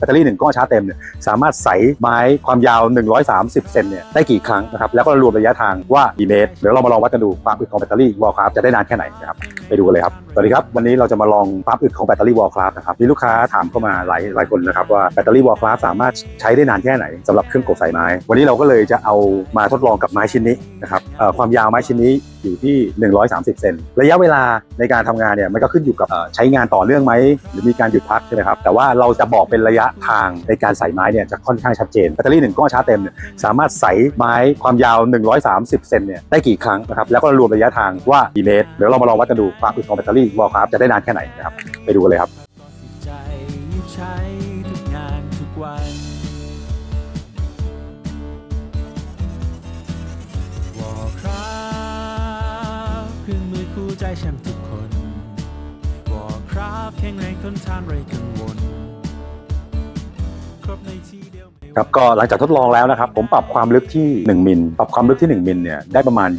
แบตเตอรี่หนึ่งก้อนชาร์จเต็มเนี่ยสามารถใส่ไม้ความยาว 130 เซนเนี่ยได้กี่ครั้งนะครับแล้วก็รวมระยะทางว่ากี่เมตรเดี๋ยวเรามาลองวัดกันดูความอึดของแบตเตอรี่วอลคราฟจะได้นานแค่ไหนนะครับไปดูกันเลยครับสวัสดีครับวันนี้เราจะมาลองความอึดของแบตเตอรี่วอลคราฟนะครับมีลูกค้าถามเข้ามาหลายหลายคนนะครับว่าแบตเตอรี่วอลคราฟสามารถใช้ได้นานแค่ไหนสำหรับเครื่องกดสายไม้ วันนี้เราก็เลยจะเอามาทดลองกับไม้ชิ้นนี้นะครับความยาวไม้ชิ้นนี้อยู่ที่ 130 เซน ระยะเวลาในการทำงานเนี่ยมันก็ขึ้นอยู่กับใช้งานต่อเนื่องไหมหรือมีการหยุดพักใช่ไหมครับ แต่ว่าเราจะบอกเป็นระยะทางในการใส่ไม้เนี่ยจะค่อนข้างชัดเจนแบตเตอรี่หนึ่งก้อนชาร์จเต็มเนี่ยสามารถใส่ไม้ความยาว 130 เซนเนี่ยได้กี่ครั้งนะครับแล้วก็รวมระยะทางว่ากี่เมตรเดี๋ยวเรามาลองวัดกันดูความอึดของแบตเตอรี่วอลคราฟจะได้นานแค่ไหนนะครับไปดูกันเลยครับใจใช้ทุกงานทุกวันวอคราฟเครื่องมือคู่ใจแชมป์ทุกคนวอคราฟแข็งแรงทนทานไรกังวล ครบใครับก็หลังจากทดลองแล้วนะครับผมปรับความลึกที่ 1 มิล ปรับความลึกที่ 1 มิลเนี่ยได้ประมาณ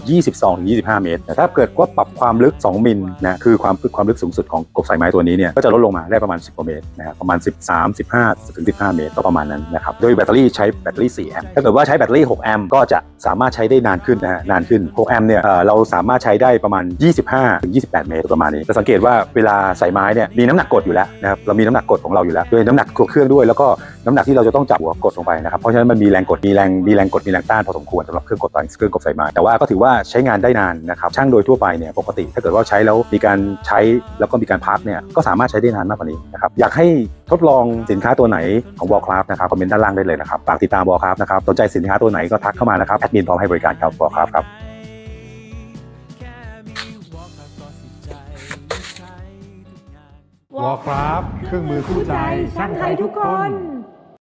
22-25 เมตรแต่ถ้าเกิดว่าปรับความลึก 2 มิลนะคือความความลึกสูงสุดของกบสายไม้ตัวนี้เนี่ยก็จะลดลงมาได้ประมาณ 10กว่าเมตรนะครับประมาณ 13 15ถึง15 เมตรก็ประมาณนั้นนะครับโดยแบตเตอรี่ใช้แบตเตอรี่ 4 แอมป์ถ้าเกิดว่าใช้แบตเตอรี่ 6 แอมป์ก็จะสามารถใช้ได้นานขึ้นนะฮะนานขึ้น 6 แอมป์เนี่ยเอ่อเราสามารถใช้ได้ประมาณ 25ถึง28 เมตรประมาณนี้จะสังเกตว่าเวลาสายไม้เนี่ยมีน้ำหนักกดอยู่แล้วนะครับเรามีน้ำหนักกดของเราอยู่แล้วด้วยน้ำหนักตัวเครื่องด้วยแล้วก็น้ำหนักที่เราจะต้องจับหัวกดลงไปนะครับเพราะฉะนั้นมันมีแรงกดมีแรงมีแรงกดมีแรงต้านพอสมควรสำหรับเครื่องกดไฟเครื่องกดไฟไม้แต่ว่าก็ถือว่าใช้งานได้นานนะครับช่างโดยทั่วไปเนี่ยปกติถ้าเกิดว่าใช้แล้วมีการใช้แล้วก็มีการพักเนี่ยก็สามารถใช้ได้นานมากกว่านี้นะครับอยากให้ทดลองสินค้าตัวไหนของ w a l l c r a f t นะครับคอมเมนต์ด้านล่างได้เลยนะครับฝากติดตาม w a l l c r a f t นะครับสนใจสินค้าตัวไหนก็ทักเข้ามานะครับแอดมินพร้อมให้บริการครับวอลคราฟก็สุดใจใช้ทุกงานวอลคราฟเครื่องมือคู่ใจช่างไทยทุกคน